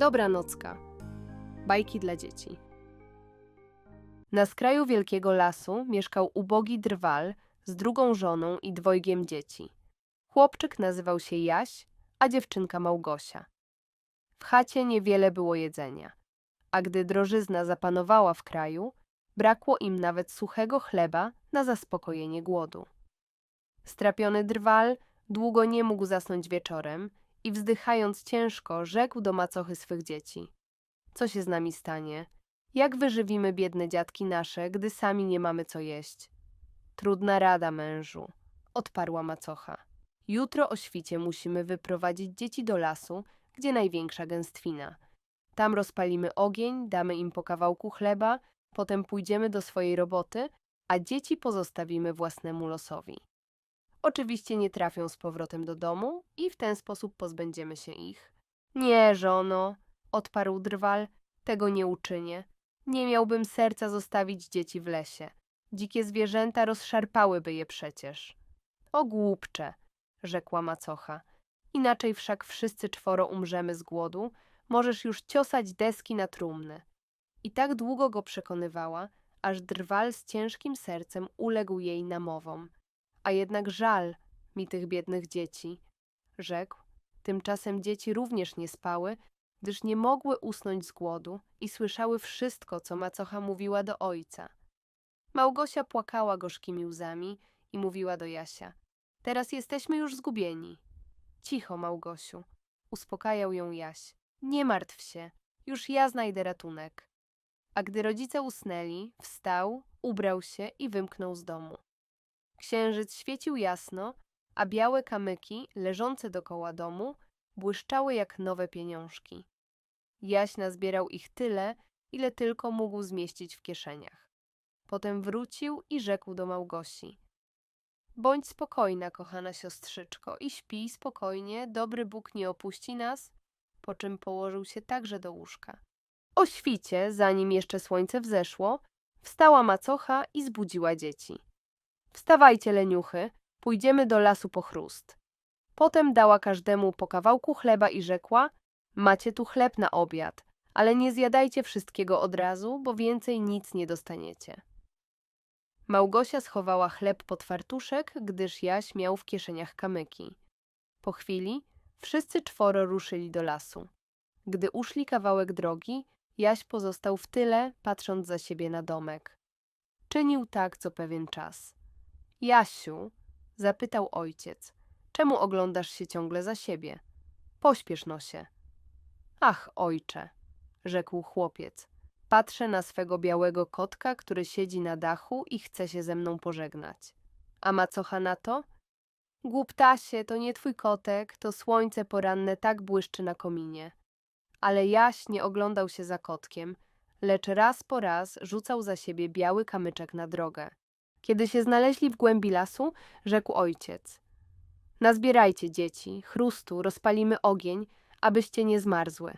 Dobranocka. Bajki dla dzieci. Na skraju wielkiego lasu mieszkał ubogi drwal z drugą żoną i dwojgiem dzieci. Chłopczyk nazywał się Jaś, a dziewczynka Małgosia. W chacie niewiele było jedzenia, a gdy drożyzna zapanowała w kraju, brakło im nawet suchego chleba na zaspokojenie głodu. Strapiony drwal długo nie mógł zasnąć wieczorem i wzdychając ciężko, rzekł do macochy swych dzieci. Co się z nami stanie? Jak wyżywimy biedne dziadki nasze, gdy sami nie mamy co jeść? Trudna rada, mężu, odparła macocha. Jutro o świcie musimy wyprowadzić dzieci do lasu, gdzie największa gęstwina. Tam rozpalimy ogień, damy im po kawałku chleba, potem pójdziemy do swojej roboty, a dzieci pozostawimy własnemu losowi. Oczywiście nie trafią z powrotem do domu i w ten sposób pozbędziemy się ich. Nie, żono, odparł drwal, tego nie uczynię. Nie miałbym serca zostawić dzieci w lesie. Dzikie zwierzęta rozszarpałyby je przecież. O głupcze, rzekła macocha. Inaczej wszak wszyscy czworo umrzemy z głodu, możesz już ciosać deski na trumnę. I tak długo go przekonywała, aż drwal z ciężkim sercem uległ jej namowom. A jednak żal mi tych biednych dzieci, rzekł. Tymczasem dzieci również nie spały, gdyż nie mogły usnąć z głodu i słyszały wszystko, co macocha mówiła do ojca. Małgosia płakała gorzkimi łzami i mówiła do Jasia. Teraz jesteśmy już zgubieni. Cicho, Małgosiu, uspokajał ją Jaś. Nie martw się, już ja znajdę ratunek. A gdy rodzice usnęli, wstał, ubrał się i wymknął z domu. Księżyc świecił jasno, a białe kamyki leżące dokoła domu błyszczały jak nowe pieniążki. Jaś nazbierał ich tyle, ile tylko mógł zmieścić w kieszeniach. Potem wrócił i rzekł do Małgosi. Bądź spokojna, kochana siostrzyczko, i śpij spokojnie, dobry Bóg nie opuści nas, po czym położył się także do łóżka. O świcie, zanim jeszcze słońce wzeszło, wstała macocha i zbudziła dzieci. Wstawajcie, leniuchy, pójdziemy do lasu po chrust. Potem dała każdemu po kawałku chleba i rzekła: Macie tu chleb na obiad, ale nie zjadajcie wszystkiego od razu, bo więcej nic nie dostaniecie. Małgosia schowała chleb pod fartuszek, gdyż Jaś miał w kieszeniach kamyki. Po chwili wszyscy czworo ruszyli do lasu. Gdy uszli kawałek drogi, Jaś pozostał w tyle, patrząc za siebie na domek. Czynił tak co pewien czas. Jasiu, zapytał ojciec, czemu oglądasz się ciągle za siebie? Pośpiesz no się. Ach, ojcze, rzekł chłopiec. Patrzę na swego białego kotka, który siedzi na dachu i chce się ze mną pożegnać. A macocha na to? Głuptasie, to nie twój kotek, to słońce poranne tak błyszczy na kominie. Ale Jaś nie oglądał się za kotkiem, lecz raz po raz rzucał za siebie biały kamyczek na drogę. Kiedy się znaleźli w głębi lasu, rzekł ojciec. Nazbierajcie dzieci, chrustu, rozpalimy ogień, abyście nie zmarzły.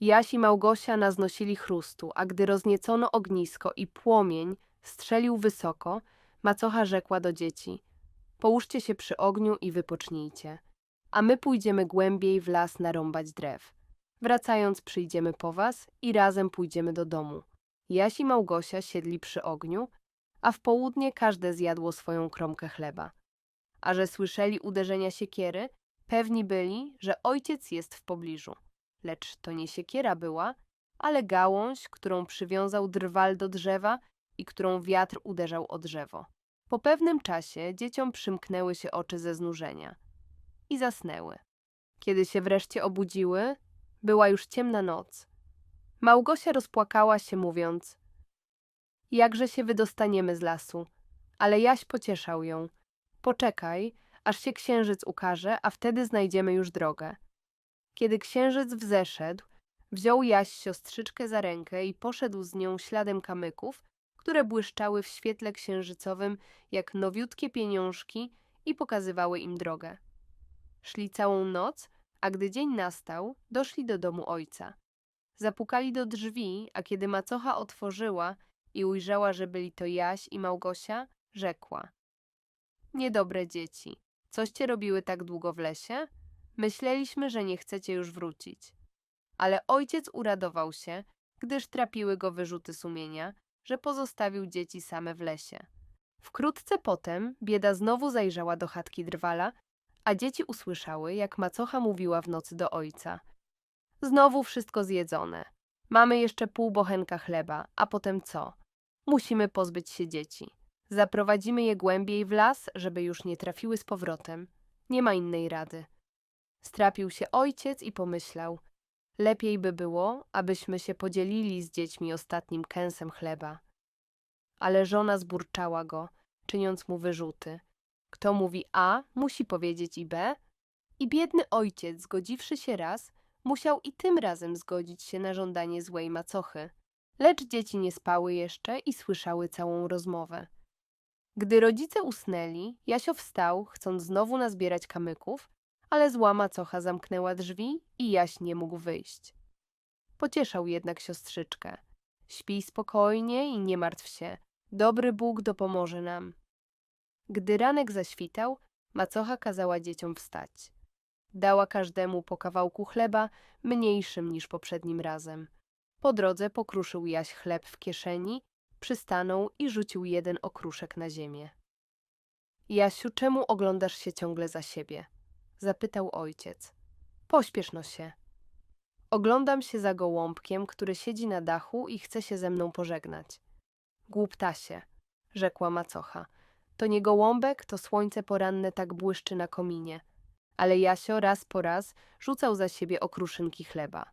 Jaś i Małgosia naznosili chrustu, a gdy rozniecono ognisko i płomień strzelił wysoko, macocha rzekła do dzieci. Połóżcie się przy ogniu i wypocznijcie, a my pójdziemy głębiej w las narąbać drew. Wracając przyjdziemy po was i razem pójdziemy do domu. Jaś i Małgosia siedli przy ogniu, a w południe każde zjadło swoją kromkę chleba. A że słyszeli uderzenia siekiery, pewni byli, że ojciec jest w pobliżu. Lecz to nie siekiera była, ale gałąź, którą przywiązał drwal do drzewa i którą wiatr uderzał o drzewo. Po pewnym czasie dzieciom przymknęły się oczy ze znużenia i zasnęły. Kiedy się wreszcie obudziły, była już ciemna noc. Małgosia rozpłakała się, mówiąc: Jakże się wydostaniemy z lasu? Ale Jaś pocieszał ją. Poczekaj, aż się księżyc ukaże, a wtedy znajdziemy już drogę. Kiedy księżyc wzeszedł, wziął Jaś siostrzyczkę za rękę i poszedł z nią śladem kamyków, które błyszczały w świetle księżycowym jak nowiutkie pieniążki i pokazywały im drogę. Szli całą noc, a gdy dzień nastał, doszli do domu ojca. Zapukali do drzwi, a kiedy macocha otworzyła i ujrzała, że byli to Jaś i Małgosia, rzekła: Niedobre dzieci, coście robiły tak długo w lesie? Myśleliśmy, że nie chcecie już wrócić. Ale ojciec uradował się, gdyż trapiły go wyrzuty sumienia, że pozostawił dzieci same w lesie. Wkrótce potem bieda znowu zajrzała do chatki drwala, a dzieci usłyszały, jak macocha mówiła w nocy do ojca. Znowu wszystko zjedzone. Mamy jeszcze pół bochenka chleba, a potem co? Musimy pozbyć się dzieci. Zaprowadzimy je głębiej w las, żeby już nie trafiły z powrotem. Nie ma innej rady. Strapił się ojciec i pomyślał: Lepiej by było, abyśmy się podzielili z dziećmi ostatnim kęsem chleba. Ale żona zburczała go, czyniąc mu wyrzuty. Kto mówi A, musi powiedzieć i B. I biedny ojciec, zgodziwszy się raz, musiał i tym razem zgodzić się na żądanie złej macochy. Lecz dzieci nie spały jeszcze i słyszały całą rozmowę. Gdy rodzice usnęli, Jasio wstał, chcąc znowu nazbierać kamyków, ale zła macocha zamknęła drzwi i Jaś nie mógł wyjść. Pocieszał jednak siostrzyczkę. Śpij spokojnie i nie martw się. Dobry Bóg dopomoże nam. Gdy ranek zaświtał, macocha kazała dzieciom wstać. Dała każdemu po kawałku chleba, mniejszym niż poprzednim razem. Po drodze pokruszył Jaś chleb w kieszeni, przystanął i rzucił jeden okruszek na ziemię. Jasiu, czemu oglądasz się ciągle za siebie? Zapytał ojciec. Pośpiesz no się. Oglądam się za gołąbkiem, który siedzi na dachu i chce się ze mną pożegnać. Głuptasie, rzekła macocha. To nie gołąbek, to słońce poranne tak błyszczy na kominie. Ale Jasio raz po raz rzucał za siebie okruszynki chleba.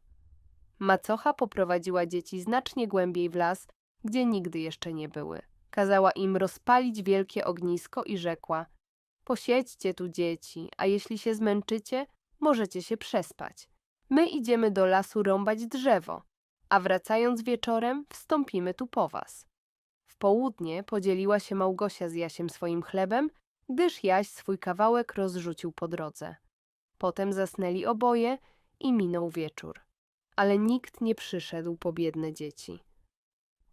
Macocha poprowadziła dzieci znacznie głębiej w las, gdzie nigdy jeszcze nie były. Kazała im rozpalić wielkie ognisko i rzekła: Posiedźcie tu dzieci, a jeśli się zmęczycie, możecie się przespać. My idziemy do lasu rąbać drzewo, a wracając wieczorem, wstąpimy tu po was. W południe podzieliła się Małgosia z Jasiem swoim chlebem, gdyż Jaś swój kawałek rozrzucił po drodze. Potem zasnęli oboje i minął wieczór. Ale nikt nie przyszedł po biedne dzieci.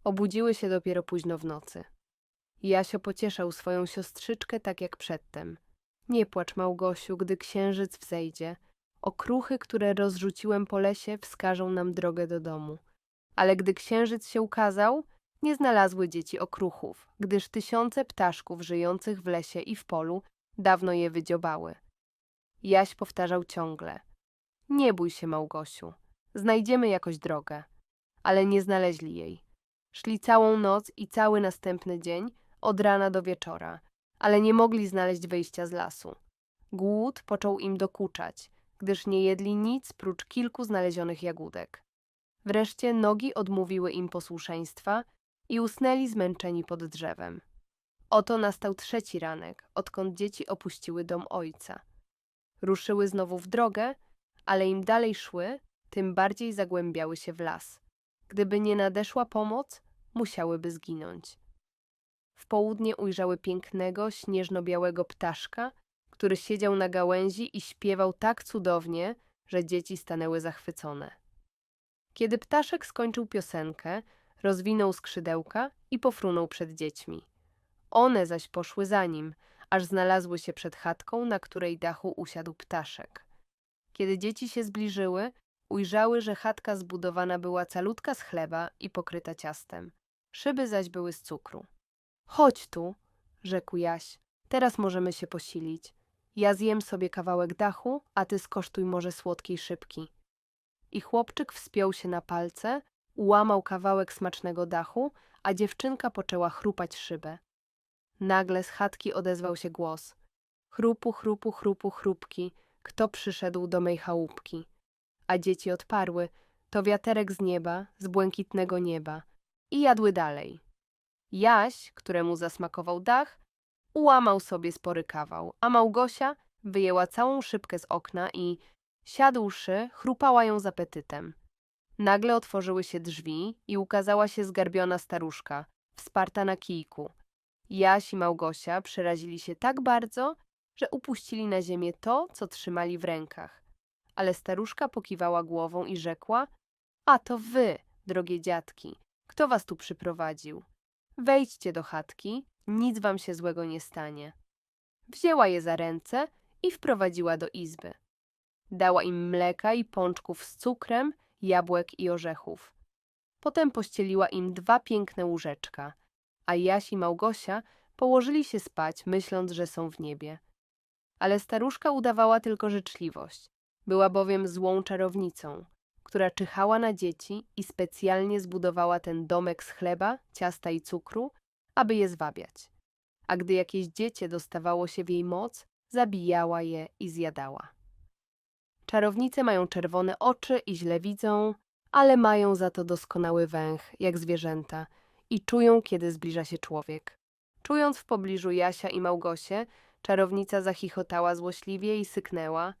Obudziły się dopiero późno w nocy. Jasio pocieszał swoją siostrzyczkę tak jak przedtem. Nie płacz, Małgosiu, gdy księżyc wzejdzie. Okruchy, które rozrzuciłem po lesie, wskażą nam drogę do domu. Ale gdy księżyc się ukazał, nie znalazły dzieci okruchów, gdyż tysiące ptaszków żyjących w lesie i w polu dawno je wydziobały. Jaś powtarzał ciągle. Nie bój się, Małgosiu. Znajdziemy jakoś drogę. Ale nie znaleźli jej. Szli całą noc i cały następny dzień, od rana do wieczora, ale nie mogli znaleźć wyjścia z lasu. Głód począł im dokuczać, gdyż nie jedli nic prócz kilku znalezionych jagódek. Wreszcie nogi odmówiły im posłuszeństwa i usnęli zmęczeni pod drzewem. Oto nastał trzeci ranek, odkąd dzieci opuściły dom ojca. Ruszyły znowu w drogę, ale im dalej szły, tym bardziej zagłębiały się w las. Gdyby nie nadeszła pomoc, musiałyby zginąć. W południe ujrzały pięknego, śnieżno-białego ptaszka, który siedział na gałęzi i śpiewał tak cudownie, że dzieci stanęły zachwycone. Kiedy ptaszek skończył piosenkę, rozwinął skrzydełka i pofrunął przed dziećmi. One zaś poszły za nim, aż znalazły się przed chatką, na której dachu usiadł ptaszek. Kiedy dzieci się zbliżyły, ujrzały, że chatka zbudowana była calutka z chleba i pokryta ciastem. Szyby zaś były z cukru. Chodź tu, rzekł Jaś. Teraz możemy się posilić. Ja zjem sobie kawałek dachu, a ty skosztuj może słodkiej szybki. I chłopczyk wspiął się na palce, ułamał kawałek smacznego dachu, a dziewczynka poczęła chrupać szybę. Nagle z chatki odezwał się głos. Chrupu, chrupu, chrupu, chrupki. Kto przyszedł do mej chałupki? A dzieci odparły. To wiaterek z nieba, z błękitnego nieba. I jadły dalej. Jaś, któremu zasmakował dach, ułamał sobie spory kawał, a Małgosia wyjęła całą szybkę z okna i, siadłszy, chrupała ją z apetytem. Nagle otworzyły się drzwi i ukazała się zgarbiona staruszka, wsparta na kijku. Jaś i Małgosia przerazili się tak bardzo, że upuścili na ziemię to, co trzymali w rękach. Ale staruszka pokiwała głową i rzekła: A to wy, drogie dziadki, kto was tu przyprowadził? Wejdźcie do chatki, nic wam się złego nie stanie. Wzięła je za ręce i wprowadziła do izby. Dała im mleka i pączków z cukrem, jabłek i orzechów. Potem pościeliła im dwa piękne łóżeczka, a Jaś i Małgosia położyli się spać, myśląc, że są w niebie. Ale staruszka udawała tylko życzliwość. Była bowiem złą czarownicą, która czyhała na dzieci i specjalnie zbudowała ten domek z chleba, ciasta i cukru, aby je zwabiać. A gdy jakieś dziecię dostawało się w jej moc, zabijała je i zjadała. Czarownice mają czerwone oczy i źle widzą, ale mają za to doskonały węch, jak zwierzęta, i czują, kiedy zbliża się człowiek. Czując w pobliżu Jasia i Małgosię, czarownica zachichotała złośliwie i syknęła.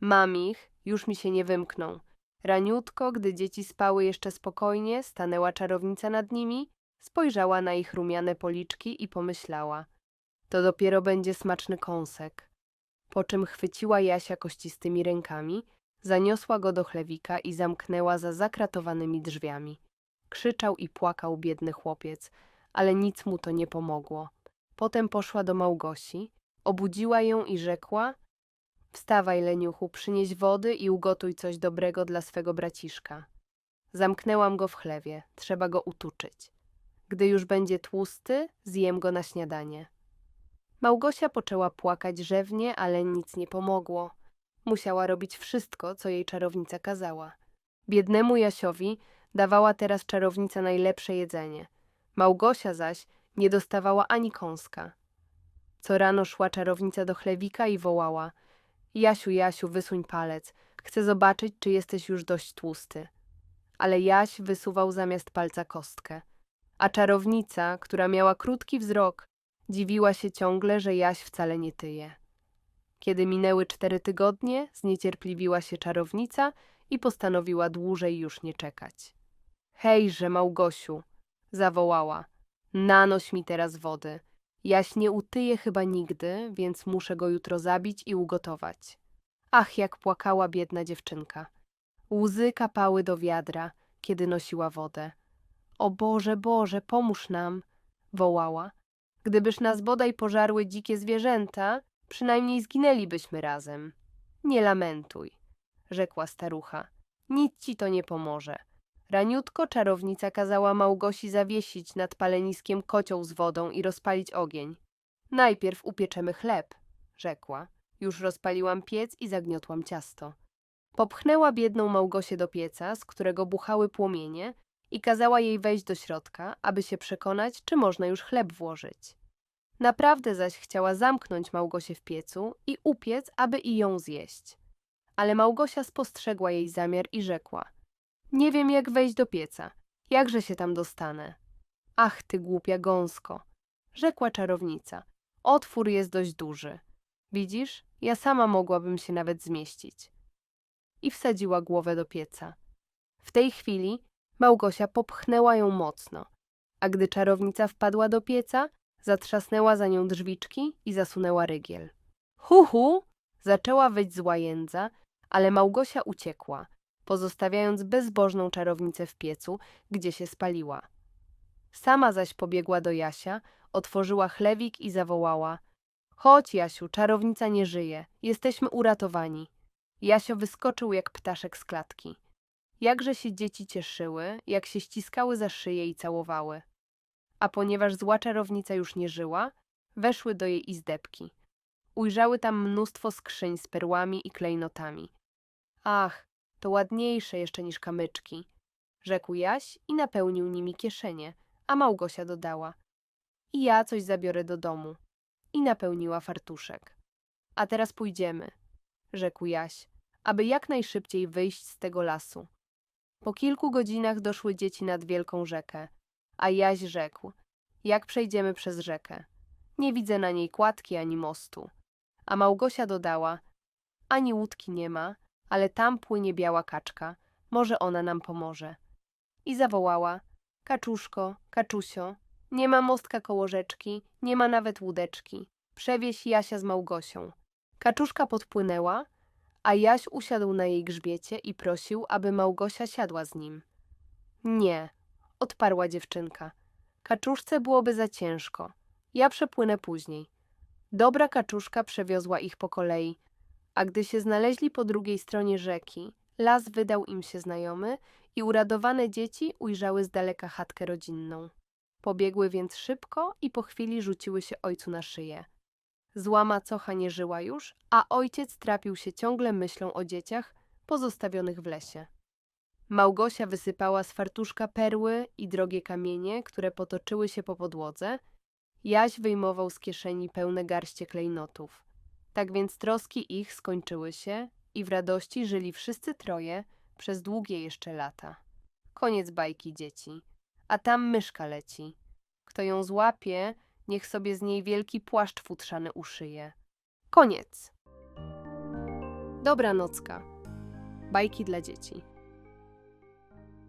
Mam ich, już mi się nie wymkną. Raniutko, gdy dzieci spały jeszcze spokojnie, stanęła czarownica nad nimi, spojrzała na ich rumiane policzki i pomyślała. To dopiero będzie smaczny kąsek. Po czym chwyciła Jasia kościstymi rękami, zaniosła go do chlewika i zamknęła za zakratowanymi drzwiami. Krzyczał i płakał biedny chłopiec, ale nic mu to nie pomogło. Potem poszła do Małgosi, obudziła ją i rzekła: Wstawaj, leniuchu, przynieś wody i ugotuj coś dobrego dla swego braciszka. Zamknęłam go w chlewie, trzeba go utuczyć. Gdy już będzie tłusty, zjem go na śniadanie. Małgosia poczęła płakać rzewnie, ale nic nie pomogło. Musiała robić wszystko, co jej czarownica kazała. Biednemu Jasiowi dawała teraz czarownica najlepsze jedzenie. Małgosia zaś nie dostawała ani kąska. Co rano szła czarownica do chlewika i wołała: Jasiu, Jasiu, wysuń palec. Chcę zobaczyć, czy jesteś już dość tłusty. Ale Jaś wysuwał zamiast palca kostkę. A czarownica, która miała krótki wzrok, dziwiła się ciągle, że Jaś wcale nie tyje. Kiedy minęły cztery tygodnie, zniecierpliwiła się czarownica i postanowiła dłużej już nie czekać. Hejże, Małgosiu, zawołała, nanoś mi teraz wody. Jaś nie utyje chyba nigdy, więc muszę go jutro zabić i ugotować. Ach, jak płakała biedna dziewczynka. Łzy kapały do wiadra, kiedy nosiła wodę. O Boże, Boże, pomóż nam, wołała. Gdybyż nas bodaj pożarły dzikie zwierzęta, przynajmniej zginęlibyśmy razem. Nie lamentuj, rzekła starucha. Nic ci to nie pomoże. Raniutko czarownica kazała Małgosi zawiesić nad paleniskiem kocioł z wodą i rozpalić ogień. Najpierw upieczemy chleb, rzekła. Już rozpaliłam piec i zagniotłam ciasto. Popchnęła biedną Małgosię do pieca, z którego buchały płomienie i kazała jej wejść do środka, aby się przekonać, czy można już chleb włożyć. Naprawdę zaś chciała zamknąć Małgosię w piecu i upiec, aby i ją zjeść. Ale Małgosia spostrzegła jej zamiar i rzekła – nie wiem, jak wejść do pieca. Jakże się tam dostanę? Ach, ty głupia gąsko, rzekła czarownica. Otwór jest dość duży. Widzisz, ja sama mogłabym się nawet zmieścić. I wsadziła głowę do pieca. W tej chwili Małgosia popchnęła ją mocno, a gdy czarownica wpadła do pieca, zatrzasnęła za nią drzwiczki i zasunęła rygiel. Hu, hu! Zaczęła wyć zła jędza, ale Małgosia uciekła, pozostawiając bezbożną czarownicę w piecu, gdzie się spaliła. Sama zaś pobiegła do Jasia, otworzyła chlewik i zawołała: Chodź, Jasiu, czarownica nie żyje, jesteśmy uratowani. Jasio wyskoczył jak ptaszek z klatki. Jakże się dzieci cieszyły, jak się ściskały za szyję i całowały. A ponieważ zła czarownica już nie żyła, weszły do jej izdebki. Ujrzały tam mnóstwo skrzyń z perłami i klejnotami. Ach, to ładniejsze jeszcze niż kamyczki, rzekł Jaś i napełnił nimi kieszenie, a Małgosia dodała. I ja coś zabiorę do domu. I napełniła fartuszek. A teraz pójdziemy, rzekł Jaś, aby jak najszybciej wyjść z tego lasu. Po kilku godzinach doszły dzieci nad wielką rzekę, a Jaś rzekł, jak przejdziemy przez rzekę. Nie widzę na niej kładki ani mostu. A Małgosia dodała, ani łódki nie ma, ale tam płynie biała kaczka, może ona nam pomoże. I zawołała, kaczuszko, kaczusio, nie ma mostka koło rzeczki, nie ma nawet łódeczki, przewieź Jasia z Małgosią. Kaczuszka podpłynęła, a Jaś usiadł na jej grzbiecie i prosił, aby Małgosia siadła z nim. Nie, odparła dziewczynka. Kaczuszce byłoby za ciężko. Ja przepłynę później. Dobra kaczuszka przewiozła ich po kolei, a gdy się znaleźli po drugiej stronie rzeki, Las wydał im się znajomy i uradowane dzieci ujrzały z daleka chatkę rodzinną. Pobiegły więc szybko i po chwili rzuciły się ojcu na szyję. Zła macocha nie żyła już, a ojciec trapił się ciągle myślą o dzieciach pozostawionych w lesie. Małgosia wysypała z fartuszka perły i drogie kamienie, które potoczyły się po podłodze. Jaś wyjmował z kieszeni pełne garście klejnotów. Tak więc troski ich skończyły się i w radości żyli wszyscy troje przez długie jeszcze lata. Koniec bajki dzieci. A tam myszka leci. Kto ją złapie, niech sobie z niej wielki płaszcz futrzany uszyje. Koniec. Dobra nocka. Bajki dla dzieci.